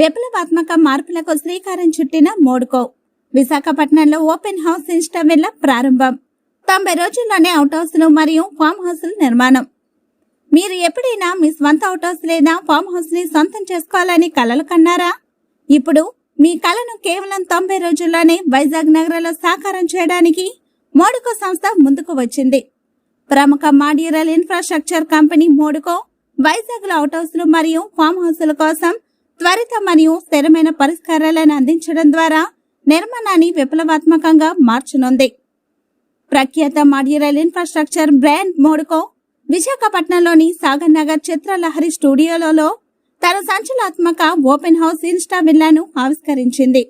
విప్లవాత్మక మార్పులకు శ్రీకారం చుట్టిన మోడ్కో. విశాఖపట్నంలో ఓపెన్ హౌస్ ఇన్స్టావెల్ల ప్రారంభం. తొంభై రోజుల్లోనే అవుట్ హౌస్లు మరియు ఫామ్ హౌస్ల నిర్మాణం. మీరు ఎప్పుడైనా మీ స్వంత అవుట్ హౌస్ లేదా ఫామ్ హౌస్ని సొంతం చేసుకోవాలని కలలు కన్నారా? ఇప్పుడు మీ కలను కేవలం తొంభై రోజుల్లోనే వైజాగ్ నగరంలో సాకారం చేయడానికి మోడుకో సంస్థ ముందుకు వచ్చింది. ప్రముఖ మాడ్యూరల్ ఇన్ఫ్రాస్ట్రక్చర్ కంపెనీ మోడుకో వైజాగ్లో అవుట్ హౌస్లు మరియు ఫామ్ హౌస్ల కోసం త్వరిత మరియు స్థిరమైన పరిష్కారాలను అందించడం ద్వారా నిర్మాణాన్ని విప్లవాత్మకంగా మార్చనుంది. ప్రఖ్యాత మాడ్యూరల్ ఇన్ఫ్రాస్ట్రక్చర్ బ్రాండ్ మోడుకో విశాఖపట్నంలోని సాగర్ నగర్ చిత్రలహరి స్టూడియోలలో తన సంచలనాత్మక ఓపెన్ హౌస్ ఇన్స్టా విల్లాను ఆవిష్కరించింది.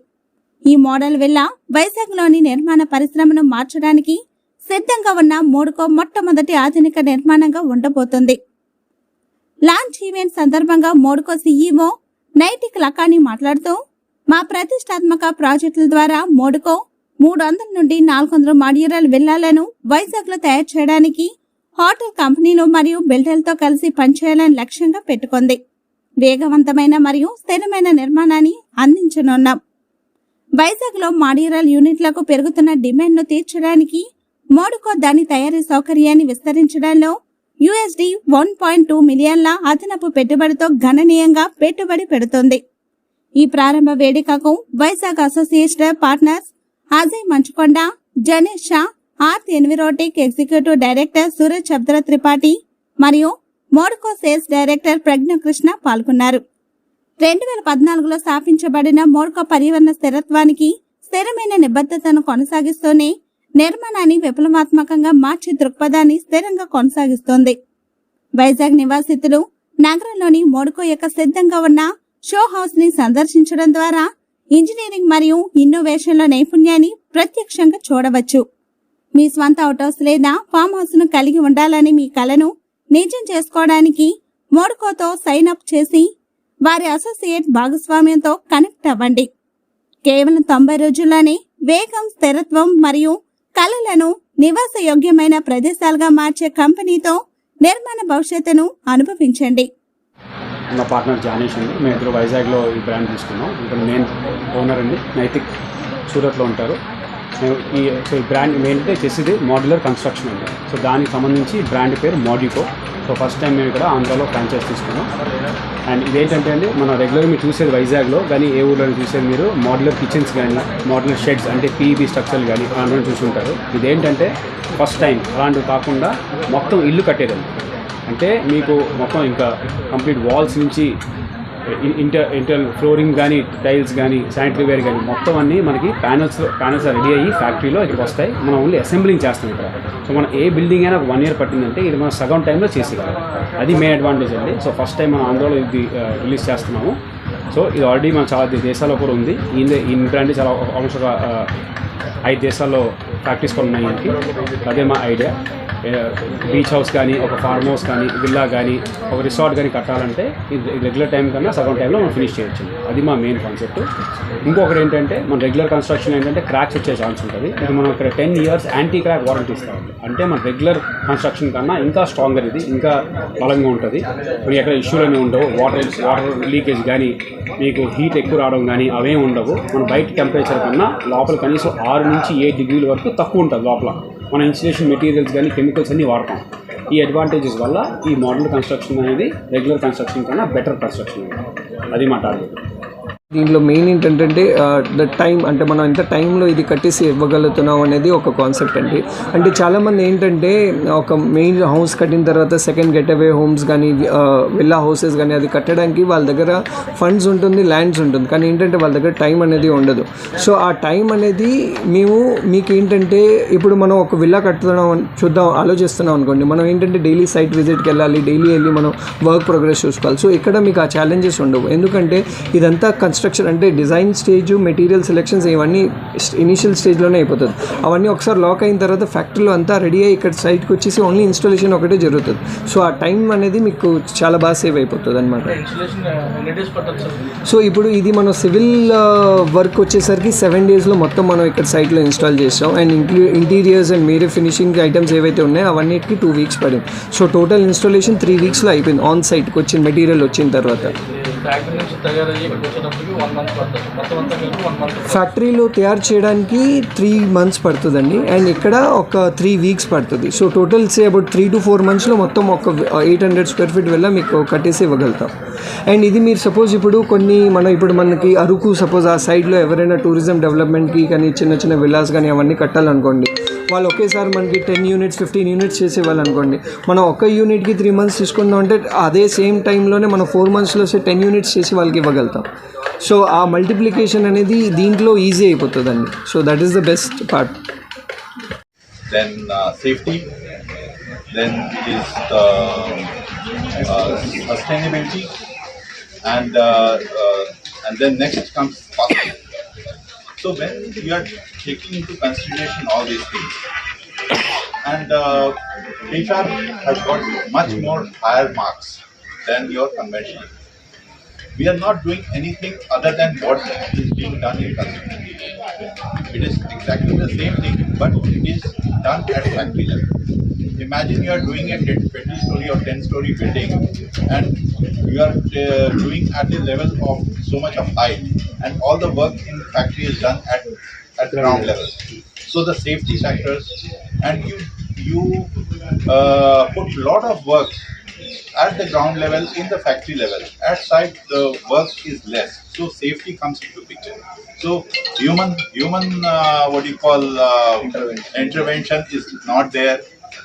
ఈ మోడల్ విల్లా వైజాగ్లోని నిర్మాణ పరిశ్రమను మార్చడానికి సిద్ధంగా ఉన్న మూడుకో మొట్టమొదటి ఆధునిక నిర్మాణంగా ఉండబోతుంది. లాంచ్ ఈవెంట్ సందర్భంగా మోడుకో సీఈఓ నైటిక్ లకాని మాట్లాడుతూ మా ప్రతిష్టాత్మక ప్రాజెక్టుల ద్వారా మోడుకో మూడు వందల నుండి నాలుగు వందల మాడ్యూరల్ విల్లాలను వైజాగ్లో తయారు చేయడానికి హోటల్ కంపెనీలు మరియు బిల్డర్లతో కలిసి పనిచేయాలని లక్ష్యంగా పెట్టుకుంది. వేగవంతమైన మరియు స్థిరమైన నిర్మాణాన్ని అందించనున్నాం. వైజాగ్లో మాడ్యూరల్ యూనిట్లకు పెరుగుతున్న డిమాండ్ను తీర్చడానికి మోడుకో దాని తయారీ సౌకర్యాన్ని విస్తరించడంలో యుఎస్డి వన్ పాయింట్ టూ మిలియన్ల అదనపు పెట్టుబడితో గణనీయంగా పెట్టుబడి పెడుతుంది. ఈ ప్రారంభ వేడుకకు Vizag association partners Ajay Manchukonda Janesh Shah Earth Envirotech executive director Suraj Chabdra Tripathi మరియు మోడ్కో సేల్స్ డైరెక్టర్ ప్రజ్ఞకృష్ణ పాల్గొన్నారు. రెండు వేల పద్నాలుగులో స్థాపించబడిన మోడ్కో పర్యావరణ స్థిరత్వానికి స్థిరమైన నిబద్ధతను కొనసాగిస్తూనే నిర్మాణాన్ని విప్లవాత్మకంగా మార్చే దృక్పథాన్ని స్థిరంగా కొనసాగిస్తోంది. వైజాగ్ నివాసితులు నగరంలోని మోడుకో యొక్క సిద్ధంగా ఉన్న షో హౌస్ని సందర్శించడం ద్వారా ఇంజనీరింగ్ మరియు ఇన్నోవేషన్ల నైపుణ్యాన్ని ప్రత్యక్షంగా చూడవచ్చు. మీ స్వంత అవుట్ హౌస్ లేదా ఫామ్ హౌస్ను కలిగి ఉండాలని మీ కలను నిజం చేసుకోవడానికి మోడుకోతో సైన్ అప్ చేసి వారి అసోసియేట్ భాగస్వామ్యంతో కనెక్ట్ అవ్వండి. కేవలం తొంభై రోజుల్లోనే వేగం స్థిరత్వం మరియు కళలను నివాసయోగ్యమైన ప్రదేశాలుగా మార్చే కంపెనీతో నిర్మాణ భవిష్యత్తును అనుభవించండి. నా పార్ట్నర్ జానేష్ అండి మేము ఇద్దరు వైజాగ్లో ఈ బ్రాండ్ తీసుకున్నాం. ఇక్కడ నేను ఓనర్ అండి. నైతిక్ సూరత్లో ఉంటారు. ఈ సో ఈ బ్రాండ్ మెయిన్ చేసేది మాడ్యులర్ కన్స్ట్రక్షన్ అండి. సో దానికి సంబంధించి బ్రాండ్ పేరు మోడికో. సో ఫస్ట్ టైం మేము ఇక్కడ ఆంధ్రాలో ఫ్రాంచైజ్ తీసుకున్నాం. అండ్ ఇదేంటంటే అండి మనం రెగ్యులర్ మీరు చూసేది వైజాగ్లో కానీ ఏ ఊర్లో చూసేది మీరు మోడ్యులర్ కిచెన్స్ కానీ మోడలర్ షెడ్స్ అంటే పీబీ స్ట్రక్చర్లు కానీ అలాంటివి చూసుంటారు ఇదేంటంటే ఫస్ట్ టైం అలాంటివి కాకుండా మొత్తం ఇల్లు కట్టేదండి. అంటే మీకు మొత్తం ఇంకా కంప్లీట్ వాల్స్ నుంచి ఇంటర్ ఇంటర్ ఫ్లోరింగ్ కానీ టైల్స్ కానీ శానిటరీ వేర్ కానీ మొత్తం అన్నీ మనకి ప్యానల్స్ ప్యానల్స్ రెడీ అయ్యి ఫ్యాక్టరీలో ఇక్కడికి వస్తాయి. మనం ఓన్లీ అసెంబ్లింగ్ చేస్తాం ఇక్కడ. సో మనం ఏ బిల్డింగ్ అయినా వన్ ఇయర్ పట్టిందంటే ఇది మనం సగం టైంలో చేసేయాలి అది మెయిన్ అడ్వాంటేజ్ అండి. సో ఫస్ట్ టైం మనం ఆంధ్రాలో ఇది రిలీజ్ చేస్తున్నాము. సో ఇది ఆల్రెడీ మన చాలా దేశాల్లో కూడా ఉంది. ఈ ఈ బ్రాండ్ చాలా ఆల్మోస్ట్ ఒక ఐదు దేశాల్లో ప్రాక్టీస్ కూడా ఉన్నాయి అదే మా ఐడియా బీచ్ హౌస్ కానీ ఒక ఫార్మ్ హౌస్ కానీ విల్లా కానీ ఒక రిసార్ట్ కానీ కట్టాలంటే ఇది రెగ్యులర్ టైం కన్నా సగం టైంలో మనం ఫినిష్ చేయొచ్చు. అది మా మెయిన్ కాన్సెప్ట్ ఇంకొకటి ఏంటంటే మన రెగ్యులర్ కన్స్ట్రక్షన్ ఏంటంటే క్రాక్స్ వచ్చే ఛాన్స్ ఉంటుంది. ఇది మనం ఇక్కడ ten years anti crack warranty ఇస్తామండి అంటే మన రెగ్యులర్ కన్స్ట్రక్షన్ కన్నా ఇంకా స్ట్రాంగర్ ఇది ఇంకా బలంగా ఉంటుంది. మీకు ఎక్కడ ఇష్యూలు ఉండవు. వాటర్ వాటర్ లీకేజ్ కానీ మీకు హీట్ ఎక్కువ రావడం కానీ అవే ఉండవు. మన బయట టెంపరేచర్ కన్నా లోపల కనీసం ఆరు నుంచి ఏడు డిగ్రీల వరకు తక్కువ ఉంటుంది లోపల. మన ఇన్సులేషన్ మెటీరియల్స్ కానీ కెమికల్స్ అన్నీ వాడతాం. ఈ అడ్వాంటేజెస్ వల్ల ఈ మోడల్ కన్స్ట్రక్షన్ అనేది రెగ్యులర్ కన్స్ట్రక్షన్ కన్నా బెటర్ కన్స్ట్రక్షన్ అది మా టార్గెట్ దీంట్లో మెయిన్ ఏంటంటే ద టైం అంటే మనం ఎంత టైంలో ఇది కట్టేసి ఇవ్వగలుగుతున్నాం అనేది ఒక కాన్సెప్ట్ అండి. అంటే చాలామంది ఏంటంటే ఒక మెయిన్ హౌస్ కట్టిన తర్వాత సెకండ్ గెట్ అవే హోమ్స్ కానీ విల్లా హౌసెస్ కానీ అది కట్టడానికి వాళ్ళ దగ్గర ఫండ్స్ ఉంటుంది ల్యాండ్స్ ఉంటుంది. కానీ ఏంటంటే వాళ్ళ దగ్గర టైం అనేది ఉండదు. సో ఆ టైం అనేది మేము మీకు ఏంటంటే ఇప్పుడు మనం ఒక విల్లా కట్టుతున్నాం అని చూద్దాం ఆలోచిస్తున్నాం అనుకోండి. మనం ఏంటంటే డైలీ సైట్ విజిట్కి వెళ్ళాలి డైలీ వెళ్ళి మనం వర్క్ ప్రోగ్రెస్ చూసుకోవాలి. సో ఇక్కడ మీకు ఆ ఛాలెంజెస్ ఉండవు. ఎందుకంటే ఇదంతా కన్స్ట్రక్షన్ అంటే డిజైన్ స్టేజ్ మెటీరియల్ సెలెక్షన్స్ ఇవన్నీ ఇనిషియల్ స్టేజ్లోనే అయిపోతుంది. అవన్నీ ఒకసారి లాక్ అయిన తర్వాత ఫ్యాక్టరీలో అంతా రెడీ అయ్యి ఇక్కడ సైట్కి వచ్చేసి ఓన్లీ ఇన్స్టాలేషన్ ఒకటే జరుగుతుంది. సో ఆ టైం అనేది మీకు చాలా బాగా సేవ్ అయిపోతుంది అనమాట సో ఇప్పుడు ఇది మన సివిల్ వర్క్ వచ్చేసరికి సెవెన్ డేస్లో మొత్తం మనం ఇక్కడ సైట్లో ఇన్స్టాల్ చేసాం. అండ్ ఇంక్లూ ఇంటీరియర్స్ అండ్ మీరే ఫినిషింగ్ ఐటమ్స్ ఏవైతే ఉన్నాయో అవన్నిటికి టూ వీక్స్ పడింది. సో టోటల్ ఇన్స్టాలేషన్ త్రీ వీక్స్లో అయిపోయింది. ఆన్ సైట్కి వచ్చిన మెటీరియల్ వచ్చిన తర్వాత. ఫ్యాక్టరీ నుంచి తయారయ్యి వచ్చేటప్పటికి వన్ మంత్ పడుతుంది మొత్తం అంతా కలిపి వన్ మంత్ ఫ్యాక్టరీలో తయారు చేయడానికి త్రీ మంత్స్ పడుతుందండి. అండ్ ఇక్కడ ఒక త్రీ వీక్స్ పడుతుంది. So total say about three to four మంత్స్లో మొత్తం ఒక ఎయిట్ హండ్రెడ్ స్క్వేర్ ఫీట్ వల్ల మీకు కట్టేసి ఇవ్వగలుగుతాం. అండ్ ఇది మీరు సపోజ్ ఇప్పుడు కొన్ని మనం ఇప్పుడు మనకి అరకు సపోజ్ ఆ సైడ్లో ఎవరైనా టూరిజం డెవలప్మెంట్కి కానీ చిన్న చిన్న విల్లాస్ కానీ అవన్నీ కట్టాలనుకోండి. వాళ్ళు ఒకేసారి మనకి టెన్ యూనిట్స్ ఫిఫ్టీన్ యూనిట్స్ చేసేవాళ్ళు అనుకోండి మనం ఒక యూనిట్కి త్రీ మంత్స్ తీసుకుందాం అంటే అదే సేమ్ టైంలోనే మనం ఫోర్ మంత్స్లో టెన్ యూనిట్స్ చేసి వాళ్ళకి ఇవ్వగలుగుతాం సో ఆ మల్టిప్లికేషన్ అనేది దీంట్లో ఈజీ అయిపోతుందండి so that is the best part then uh, safety, then it is the uh, sustainability, and uh, uh, and then next comes cost. So when you are taking into consideration all these things, and uh, prefab has got much more higher marks than your conventional. We are not doing anything other than what is being done in construction. It is exactly the same thing, but it is done at factory level. Imagine you are doing a 20 story or 10 story building and you are uh, doing at the level of so much of height and all the work in the factory is done at, at ground level. So the safety factors and you, you uh, put lot of work at the ground level in the factory level. At site the work is less. So safety comes into picture. So human human uh, what do you call uh, intervention. is not there.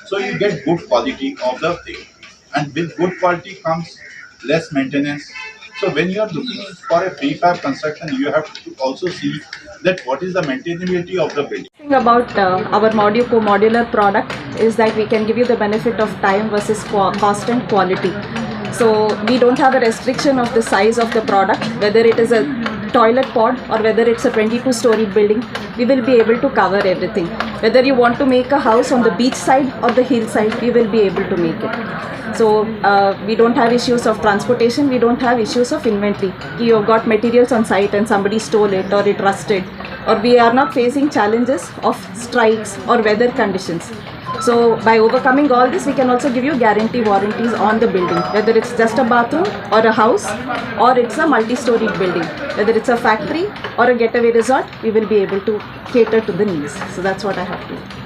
So you get good quality of the thing. And with good quality comes less maintenance so when you are looking for a prefab construction you have to also see that what is the maintainability of the building. Thing about uh, our moduco modular product is that we can give you the benefit of time versus cost and quality. So we don't have a restriction of the size of the product whether it is a toilet pod or whether it's a 22 story building we will be able to cover everything. Whether you want to make a house on the beach side or the hillside we will be able to make it. So uh, we don't have issues of transportation we don't have issues of inventory. You have got materials on site and somebody stole it or it rusted. Or we are not facing challenges of strikes or weather conditions. So by overcoming all this, we can also give you guarantee warranties on the building, whether it's just a bathroom or a house or it's a multi-storied building, whether it's a factory or a getaway resort, we will be able to cater to the needs. So that's what I have to.